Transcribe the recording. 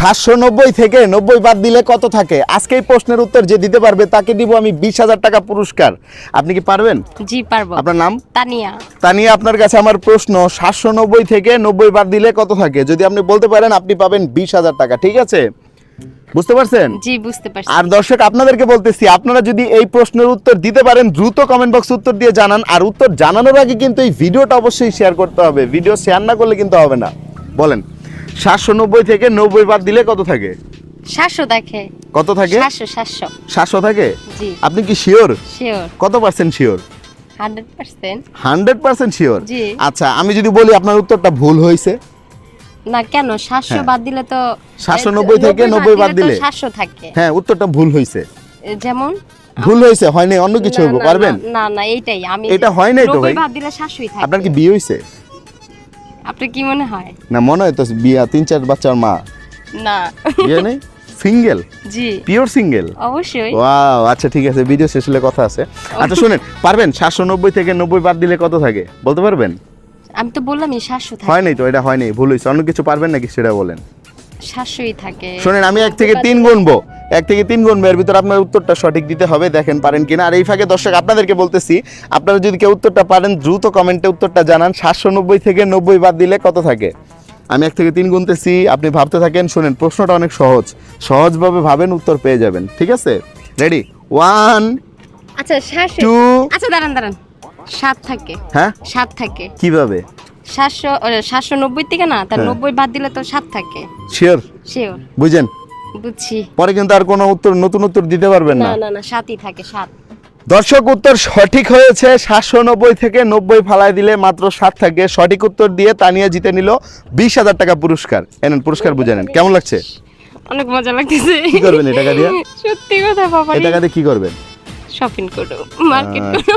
সাতশো নব্বই থেকে নব্বই বাদ দিলে কত থাকে? আজকে এই প্রশ্নের উত্তর যে দিতে পারবে তাকে দিব আমি বিশ হাজার টাকা পুরস্কার। আপনি কি পারবেন? জি পারব। আপনার নাম? তানিয়া। তা নিয়ে আপনার কাছে আমার প্রশ্ন সাতশো নব্বই থেকে নব্বই বাদ দিলে কত থাকে? যদি আপনি বলতে পারেন আপনি পাবেন বিশ হাজার টাকা ঠিক আছে? বুঝতে পারছেন? জি বুঝতে পারছি। আর দর্শক আপনাদেরকে বলতেছি আপনারা যদি এই প্রশ্নের উত্তর দিতে পারেন দ্রুত কমেন্ট বক্স উত্তর দিয়ে জানান। আর উত্তর জানানোর আগে কিন্তু এই ভিডিওটা অবশ্যই শেয়ার করতে হবে। ভিডিও শেয়ার না করলে কিন্তু হবে না। বলেন। সাতশো নব্বই থেকে নব্বই বাদ দিলে কত থাকে? সাতশো দেখে কত থাকে? সাতশো সাতশো। সাতশো থাকে? জি। আপনি কি শিওর? শিওর। কত percent sure? Hundred percent. Sure? জি। আচ্ছা আমি যদি বলি আপনার উত্তরটা ভুল হয়েছে। না কেন? সাতশো হ্যাঁ। বাদ দিলে তো 790 থেকে 90 বাদ দিলে? সাতশো থাকে। হ্যাঁ উত্তরটা ভুল হয়েছে। যেমন? ভুল হয়েছে নাই অন্য কিছু হইব পারবেন? না, না এইটাই আমি এটা হয় নাই তো ভাই। বাদ দিলে সাতশোই থাকে। আপনার কি বিয়ে হয়েছে? আপনার কি মনে হয়? না মনে হয় তো বিয়া তিন চার বাচ্চার মা। না। বিয়ে নেই? সিঙ্গেল জি। পিওর সিঙ্গেল অবশ্যই। ওয়াও আচ্ছা ঠিক আছে ভিডিও শেষ হলে কথা আছে। আচ্ছা শুনেন পারবেন সাতশো নব্বই থেকে নব্বই বাদ দিলে কত থাকে? বলতে পারবেন? আমি তো বললাম এই সাতশো থাকে। হয় নাই তো এটা হয়নি ভুল হয়েছে অন্য কিছু পারবেন নাকি সেটা বলেন? সাতশোই থাকে। শোনেন আমি এক থেকে তিন গুনবো। এক থেকে তিন গুণ এর ভিতরে আপনার উত্তরটা সঠিক দিতে হবে দেখেন পারেন কিনা। আর এই ফাঁকে দর্শক আপনাদেরকে বলতেছি আপনারা যদি কেউ উত্তরটা পারেন দ্রুত কমেন্টে উত্তরটা জানান। সাতশো নব্বই থেকে নব্বই বাদ দিলে কত থাকে? আমি এক থেকে তিন গুনতেছি আপনি ভাবতে থাকেন শুনেন প্রশ্নটা অনেক সহজ। সহজভাবে ভাবেন উত্তর পেয়ে যাবেন ঠিক আছে? রেডি ওয়ান আচ্ছা টু আচ্ছা দাঁড়ান দাঁড়ান। সাত থাকে। হ্যাঁ? সাত থাকে। কীভাবে? সাতশো সাতশো নব্বই থেকে না তার হ্যাঁ। নব্বই বাদ দিলে তো সাত থাকে। শিওর শিওর বুঝেন? বুঝছি। পরে কিন্তু আর কোনো উত্তর নতুন উত্তর দিতে পারবেন না। না না সাতই থাকে সাত। দর্শক উত্তর সঠিক হয়েছে সাতশো নব্বই থেকে নব্বই ফালায় দিলে মাত্র সাত থাকে। সঠিক উত্তর দিয়ে তানিয়া জিতে নিল বিশ হাজার টাকা পুরস্কার। এনেন পুরস্কার বুঝে নেন। কেমন লাগছে? অনেক মজা লাগতেছে। কি করবেন এই টাকা দিয়ে? সত্যি কথা বাবা। এই টাকা দিয়ে কি করবেন? শপিং করো মার্কেট করো